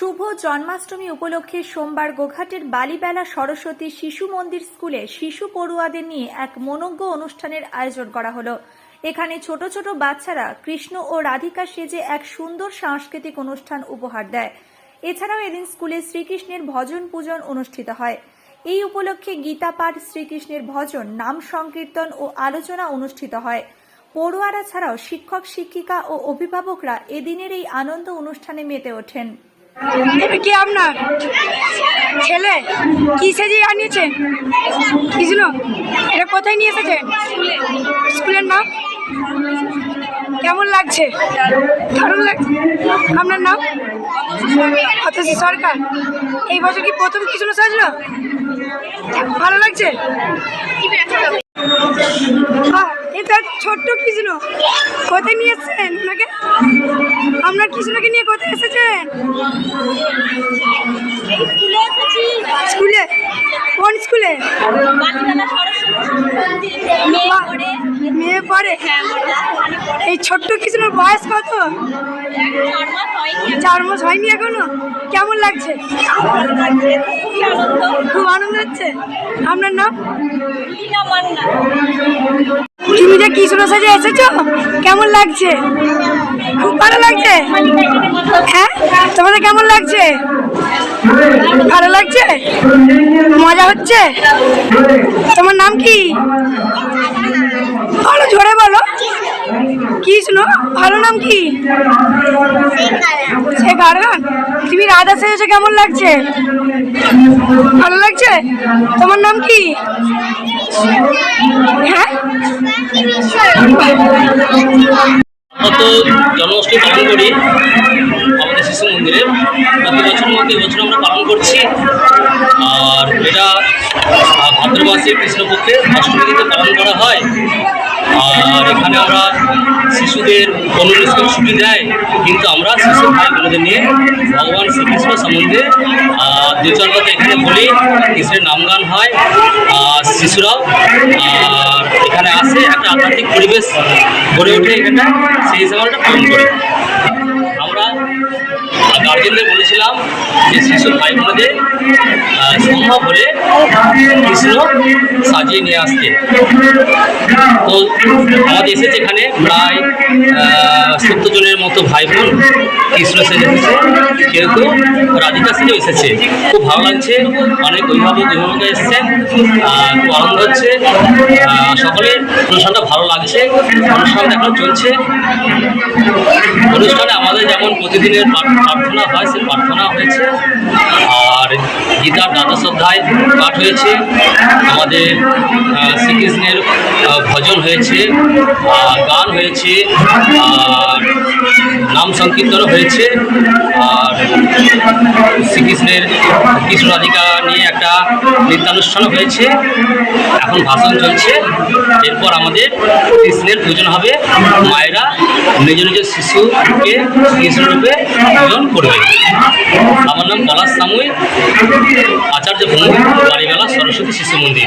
শুভ জন্মাষ্টমী উপলক্ষে সোমবার গোঘাটের বালিবেলা সরস্বতী শিশু মন্দির স্কুলে শিশু পড়ুয়াদের নিয়ে এক মনজ্ঞ অনুষ্ঠানের আয়োজন করা হলো। এখানে ছোট ছোট বাচ্চারা কৃষ্ণ ও রাধিকা সেজে এক সুন্দর সাংস্কৃতিক অনুষ্ঠান উপহার দেয়। এছাড়াও এদিন স্কুলে শ্রীকৃষ্ণের ভজন পূজন অনুষ্ঠিত হয়। এই উপলক্ষে গীতা পাঠ শ্রীকৃষ্ণের ভজন, নাম সংকীর্তন ও আলোচনা অনুষ্ঠিত হয়। পড়ুয়ারা ছাড়াও শিক্ষক, শিক্ষিকা ও অভিভাবকরা এদিনের এই আনন্দ অনুষ্ঠানে মেতে ওঠেন। এটা কি আপনার ছেলে? কি সেজে আনিয়েছেন? কৃষ্ণ এটা কোথায় নিয়ে এসেছেন স্কুলের নাম? কেমন লাগছে? দারুণ লাগছে। আপনার নাম? অথচ সরকার। এই বছর কি প্রথম কৃষ্ণ সাজলো? ভালো লাগছে? আহ, এটা ছোট্ট কৃষ্ণ কোথায় নিয়ে এসেছেন ওনাকে? আপনার কৃষ্ণকে নিয়ে কোথায় এসেছেন? স্কুলে কোন স্কুলে? মেয়ে পড়ে। এই ছোট্ট কৃষ্ণর বয়স কত? চার মাস হয়নি এখনও? কেমন লাগছে? খুব আনন্দ হচ্ছে? আপনার নাম? তুমি যে কৃষ্ণ সাজে এসেছ? কেমন লাগছে? খুব ভালো লাগছে? হ্যাঁ? তোমাদের কেমন লাগছে? ভালো লাগছে? মজা হচ্ছে? তোমার নাম কি? ভালো জোরে বলো। কৃষ্ণ ভালো নাম কি? তুমি রাধা সেজেছো কেমন লাগছে? ভালো লাগছে? তোমার নাম কি? হ্যাঁ? আমরা তো জন্মাষ্টমী পালন করি। আমাদের শিশু মন্দিরে। প্রতি বছর মধ্যে এবছর আমরা পালন করছি। আর এটা আহ, ভাদ্র মাসে কৃষ্ণপক্ষে অষ্টমী থেকে পালন করা হয়। আর এখানে আমরা শিশুদের পনেরো স্কুল ছুটি দেয়, কিন্তু আমরা শিশু ভাই বোনদের নিয়ে ভগবান শ্রীকৃষ্ণ সম্বন্ধে দু চার কথা এখানে বলি। কৃষ্ণের নামগান হয় আর শিশুরাও এখানে আসে, একটা আধ্যাত্মিক পরিবেশ গড়ে ওঠে এখানে সেই হিসাবে পালন করি। গার্জেনদের বলেছিলাম যে শিশু ভাই বোনদের সম্ভব হলে কৃষ্ণ সাজিয়ে নিয়ে আসতে। তো আমাদের এসেছে এখানে প্রায় সত্তর জনের মতো ভাই বোন কৃষ্ণ সেজে এসেছে কেউ কেউ রাধিকা সেজেও এসেছে। খুব ভালো লাগছে, অনেক অভিভাবক অভিভাবক এসেছেন খুব আনন্দ হচ্ছে। সকলের অনুষ্ঠানটা ভালো লাগছে। অনুষ্ঠানটা এখন চলছে। অনুষ্ঠানে যেমন প্রতিদিনের প্রার্থ- প্রার্থনা হয় সে প্রার্থনা হয়েছে। আর গীতার দ্বাদশ অধ্যায় পাঠ হয়েছে। আমাদের শ্রীকৃষ্ণের ভজন হয়েছে গান হয়েছে আর নাম সংকীর্তনও হয়েছে, আর শ্রীকৃষ্ণের কৃষ্ণ রাধিকা নিয়ে একটা নৃত্যানুষ্ঠানও হয়েছে, এখন ভাষণ চলছে। এরপর আমাদের কৃষ্ণের পূজন হবে, মায়েরা নিজ নিজ শিশুকে কৃষ্ণরূপে পূজন করবে। আমার নাম পলাশ সামুই, আচার্য ভূমি বাড়িবেলা সরস্বতী শিশু মন্দির।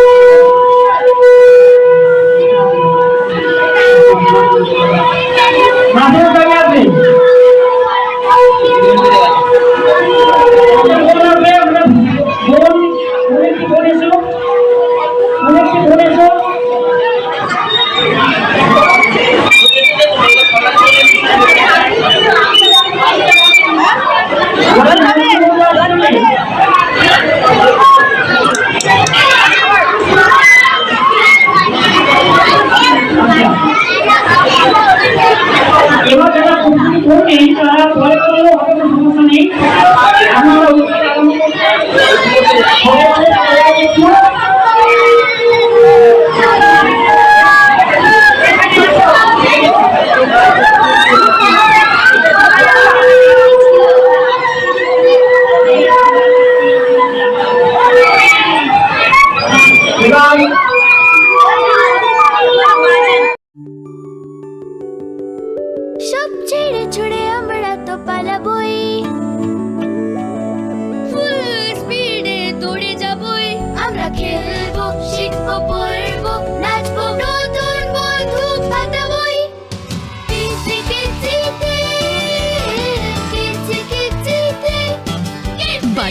মাঝের